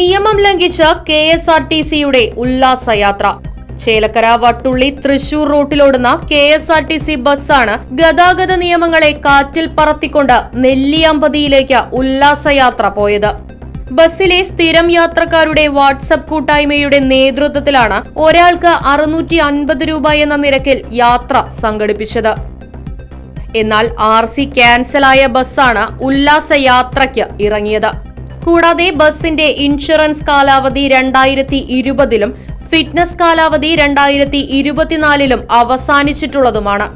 നിയമം ലംഘിച്ച K S R T സിയുടെ ഉല്ലാസയാത്ര. Chelakkara Vattulli Thrissur റൂട്ടിലോടുന്ന K S R T C ബസ്സാണ് ഗതാഗത നിയമങ്ങളെ കാറ്റിൽ പറത്തിക്കൊണ്ട് നെല്ലിയമ്പതിയിലേക്ക് ഉല്ലാസയാത്ര പോയത്. ബസ്സിലെ സ്ഥിരം യാത്രക്കാരുടെ വാട്സപ്പ് കൂട്ടായ്മയുടെ നേതൃത്വത്തിലാണ് ഒരാൾക്ക് അറുന്നൂറ്റി അൻപത് രൂപ എന്ന നിരക്കിൽ യാത്ര സംഘടിപ്പിച്ചത്. എന്നാൽ ആർ സി ക്യാൻസലായ ബസ്സാണ് ഉല്ലാസയാത്രയ്ക്ക് ഇറങ്ങിയത്. കൂടാതെ ബസിന്റെ ഇൻഷുറൻസ് കാലാവധി രണ്ടായിരത്തി ഇരുപതിലും ഫിറ്റ്നസ് കാലാവധി രണ്ടായിരത്തി ഇരുപത്തിനാലിലും അവസാനിച്ചിട്ടുള്ളതുമാണ്.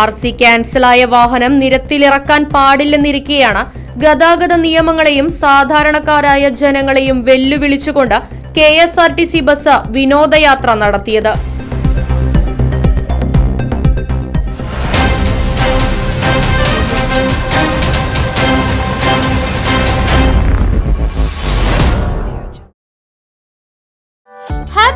ആർ സി ക്യാൻസലായ വാഹനം നിരത്തിലിറക്കാൻ പാടില്ലെന്നിരിക്കെയാണ് ഗതാഗത നിയമങ്ങളെയും സാധാരണക്കാരായ ജനങ്ങളെയും വെല്ലുവിളിച്ചുകൊണ്ട് K S R T C bus വിനോദയാത്ര നടത്തിയത്.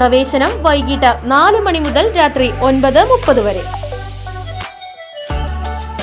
പ്രവേശനം വൈകിട്ട് നാല് മണി മുതൽ രാത്രി ഒൻപത് മുപ്പത് വരെ.